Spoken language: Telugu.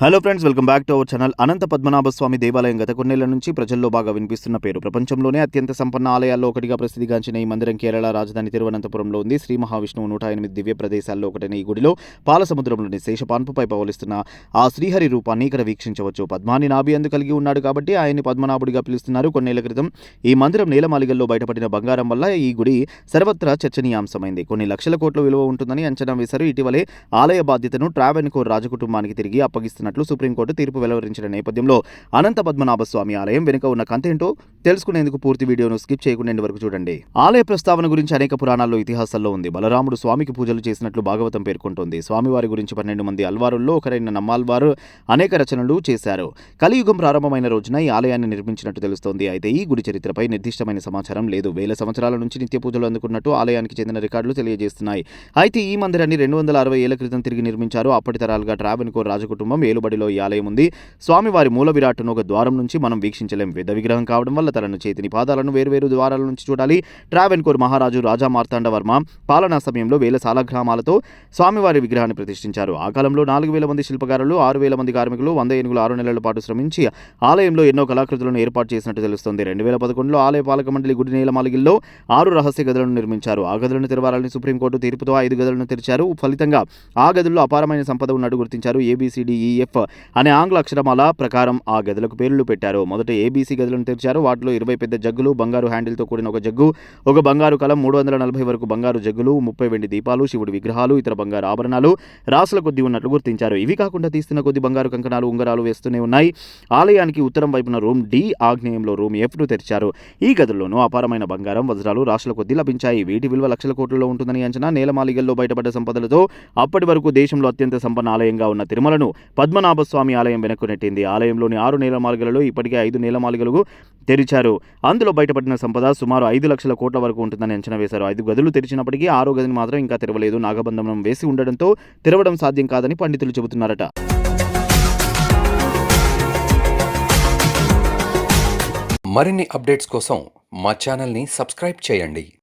Hello friends welcome back to our channel Anantha Padmanabha Swamy దేవాలయం గత కొన్నేళ్ళ నుంచి ప్రజల్లో బాగా వినిపిస్తున్న పేరు. ప్రపంచంలోనే అత్యంత సంపన్న ఆలయాల్లో ఒకటిగా ప్రసిద్ధిగాంచిన ఈ మందిరం కేరళ రాజధాని తిరువనంతపురంలో ఉంది. శ్రీ మహావిష్ణువు నూట ఎనిమిది దివ్య ప్రదేశాల్లో ఒకటైన ఈ గుడిలో పాలసముద్రంలోని శేషపాన్పుపై పవలిస్తున్న ఆ శ్రీహరి రూపాన్ని ఇక్కడ వీక్షించవచ్చు. పద్మాని నాభి అందు కలిగి ఉన్నాడు కాబట్టి ఆయన్ని పద్మనాభుడిగా పిలుస్తున్నారు. కొన్నేళ్ళ క్రితం ఈ మందిరం నేలమాలిగల్లో బయటపడిన బంగారం వల్ల ఈ గుడి సర్వత్రా చర్చనీయాంశమైంది. కొన్ని లక్షల కోట్ల విలువ ఉంటుందని అంచనా వేశారు. ఇటీవలే ఆలయ బాధ్యతను ట్రావెన్కోర్ రాజకుటుంబానికి తిరిగి అప్పగిస్తున్నట్లు సుప్రీంకోర్టు తీర్పు వెలువరించిన నేపథ్యంలో అనంత పద్మనాభ స్వామి ఆలయం వెనుక ఉన్న కంతేంటో తెలుసుకునేందుకు పూర్తి వీడియోను స్కిప్ చేయకుండా వరకు చూడండి. ఆలయ ప్రస్తావన గురించి అనేక పురాణాల్లో ఇతిహాసాల్లో ఉంది. బలరాముడు స్వామికి పూజలు చేసినట్లు భాగవతం పేర్కొంటోంది. స్వామివారి గురించి పన్నెండు మంది అల్వారుల్లో ఒకరైన నమ్మాల్వారు అనేక రచనలు చేశారు. కలియుగం ప్రారంభమైన రోజున ఈ ఆలయాన్ని నిర్మించినట్టు తెలుస్తోంది. అయితే ఈ గుడి చరిత్రపై నిర్దిష్టమైన సమాచారం లేదు. వేల సంవత్సరాల నుంచి నిత్య పూజలు అందుకున్నట్టు ఆలయానికి చెందిన రికార్డులు తెలియజేస్తున్నాయి. అయితే ఈ మందిరాన్ని రెండు వందల అరవై ఏళ్ళ క్రితం తిరిగి నిర్మించారు. అప్పటి తరాలుగా ట్రావెన్కోర్ రాజకుటుంబం ఏలుబడిలో ఈ ఆలయం ఉంది. స్వామివారి మూల విరాట్ను ఒక ద్వారం నుంచి మనం వీక్షించలేం. పెద్ద విగ్రహం కావడం వల్ల తలను చేతిని పాదాలను వేరువేరు ద్వారాల నుంచి చూడాలి. ట్రావెన్కోర్ మహారాజు రాజా మార్తాండ వర్మ పాలనా సమయంలో వేల సాలగ్రామాలతో స్వామివారి విగ్రహాన్ని ప్రతిష్ఠించారు. ఆ కాలంలో నాలుగు వేల మంది శిల్పకారులు ఆరు వేల మంది కార్మికులు వంద ఏనుగులు ఆరు నెలల పాటు శ్రమించి ఆలయంలో ఎన్నో కళాకృతులను ఏర్పాటు చేసినట్టు తెలుస్తోంది. రెండు వేల పదకొండులో ఆలయ పాలక మండలి గుడి నీలమాలిగిల్లో ఆరు రహస్య గదులను నిర్మించారు. ఆ గదులను తెరవాలని సుప్రీంకోర్టు తీర్పుతో ఐదు గదులను తెరిచారు. ఫలితంగా ఆ గదుల్లో అపారమైన సంపద ఉన్నట్టు గుర్తించారు. ఏబిసిడిఈఎఫ్ అనే ఆంగ్ల అక్షరమాల ప్రకారం ఆ గదులకు పేర్లు పెట్టారు. మొదట ఏబీసీ గదులను తెరిచారు. వాటిలో ఇరవై పెద్ద జగ్గులు బంగారు హ్యాండిల్తో కూడిన ఒక జగ్గు ఒక బంగారు కలం మూడు వందల నలభై వరకు బంగారు జగ్గులు ముప్పై వెండి దీపాలు శివుడి విగ్రహాలు ఇతర బంగారు ఆభరణాలు రాసుల కొద్ది ఉన్నట్లు గుర్తించారు. ఇవి కాకుండా తీస్తున్న కొద్ది బంగారు కంకణాలు ఉంగరాలు వేస్తూనే ఉన్నాయి. ఆలయానికి ఉత్తరం వైపున రూమ్ డి ఆగ్నేయంలో రూమ్ ఎఫ్ను తెరిచారు. ఈ గదుల్లోనూ అపారమైన బంగారం వజ్రాలు రాసుల కొద్దీ లభించాయి. వీటి విలువ లక్షల కోట్లలో ఉంటుందని అంచనా నేలమాలిగల్లో బయటపడ్డ సంపదలతో అప్పటి వరకు దేశంలో అత్యంత సంపన్న ఆలయంగా ఉన్న తిరుమలను పద్మ స్వామి ఆలయం వెనక్కు నెట్టింది. ఆలయంలోని ఆరు నేలమాలిగలలో ఇప్పటికే ఐదు నేలమాలిగలు తెరిచారు. అందులో బయటపడిన సంపద సుమారు ఐదు లక్షల కోట్ల వరకు ఉంటుందని అంచనా వేశారు. ఐదు గదులు తెరిచినప్పటికీ ఆరో గదిని మాత్రం ఇంకా తెరవలేదు. నాగబంధనం వేసి ఉండడంతో తెరవడం సాధ్యం కాదని పండితులు చెబుతున్నారట. మరిన్ని అప్డేట్స్ కోసం మా ఛానల్ని సబ్స్క్రైబ్ చేయండి.